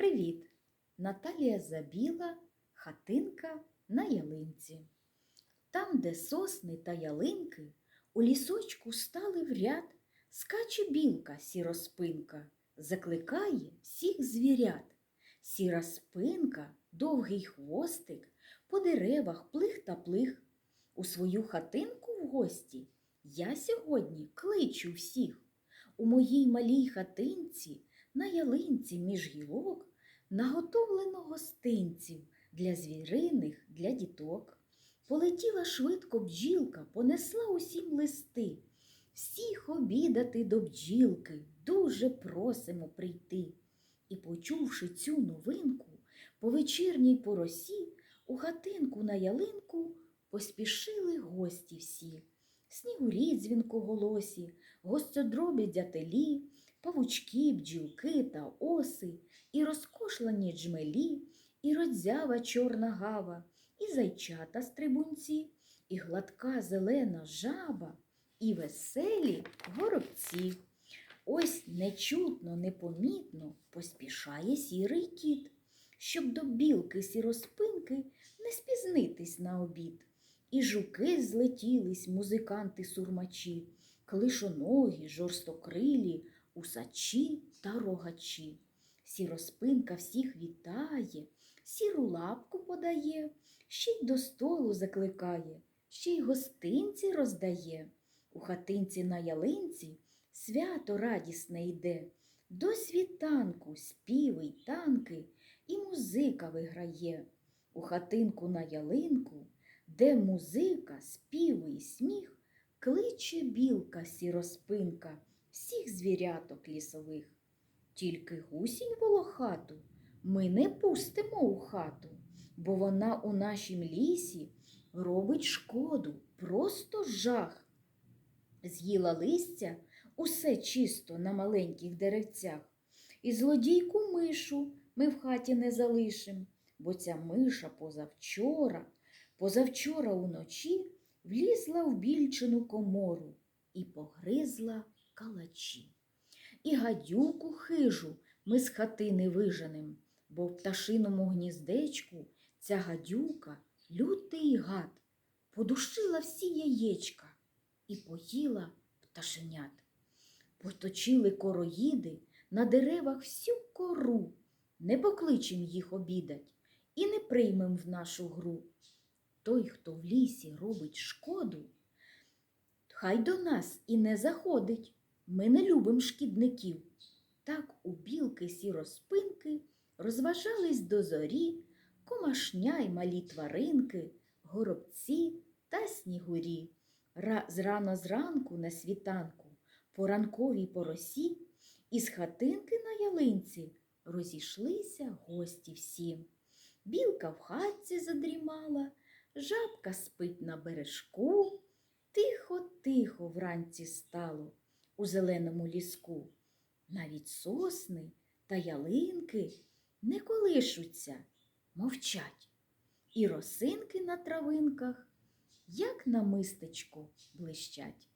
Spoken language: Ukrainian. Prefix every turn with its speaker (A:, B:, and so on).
A: Привіт! Наталія Забіла, хатинка на ялинці. Там, де сосни та ялинки, у лісочку стали в ряд, скаче білка сіроспинка, закликає всіх звірят. Сіра спинка, довгий хвостик, по деревах плих та плих. У свою хатинку в гості я сьогодні кличу всіх. У моїй малій хатинці на ялинці між гілок наготовлено гостинців для звіриних, для діток. Полетіла швидко бджілка, понесла усім листи. Всіх обідати до бджілки, дуже просимо прийти. І, почувши цю новинку, по вечірній поросі у хатинку на ялинку поспішили гості всі. Снігурі дзвінкоголосі, гостьодробі дятелі, павучки, бджілки та оси, і розкошлені джмелі, і родзява чорна гава, і зайчата стрибунці, і гладка зелена жаба, і веселі горобці. Ось нечутно, непомітно поспішає сірий кіт, щоб до білки сіроспинки не спізнитись на обід. І жуки злетілись, музиканти сурмачі, клишоногі, жорстокрилі, усачі та рогачі. Сіроспинка всіх вітає, сіру лапку подає, ще й до столу закликає, ще й гостинці роздає. У хатинці на ялинці свято радісне йде. До світанку співи й танки, і музика виграє. У хатинку на ялинку, де музика, співи й сміх, кличе білка сіроспинка всіх звіряток лісових. Тільки гусінь волохату ми не пустимо у хату, бо вона у нашім лісі робить шкоду, просто жах. З'їла листя усе чисто на маленьких деревцях. І злодійку мишу ми в хаті не залишим, бо ця миша позавчора, позавчора уночі влізла в більчину комору і погризла калачі. І гадюку хижу ми з хатини виженем, бо в пташиному гніздечку ця гадюка, лютий гад, подушила всі яєчка і поїла пташенят. Поточили короїди на деревах всю кору, не покличем їх обідать і не приймем в нашу гру. Той, хто в лісі робить шкоду, хай до нас і не заходить. Ми не любим шкідників. Так у білки сіроспинки розважались до зорі, комашня й малі тваринки, горобці та снігурі. Ра зрано зранку на світанку, по ранковій поросі, із хатинки на ялинці розійшлися гості всі. Білка в хатці задрімала, жабка спить на бережку, тихо-тихо вранці стало у зеленому ліску. Навіть сосни та ялинки не колишуться, мовчать, і росинки на травинках, як на мистечку, блищать.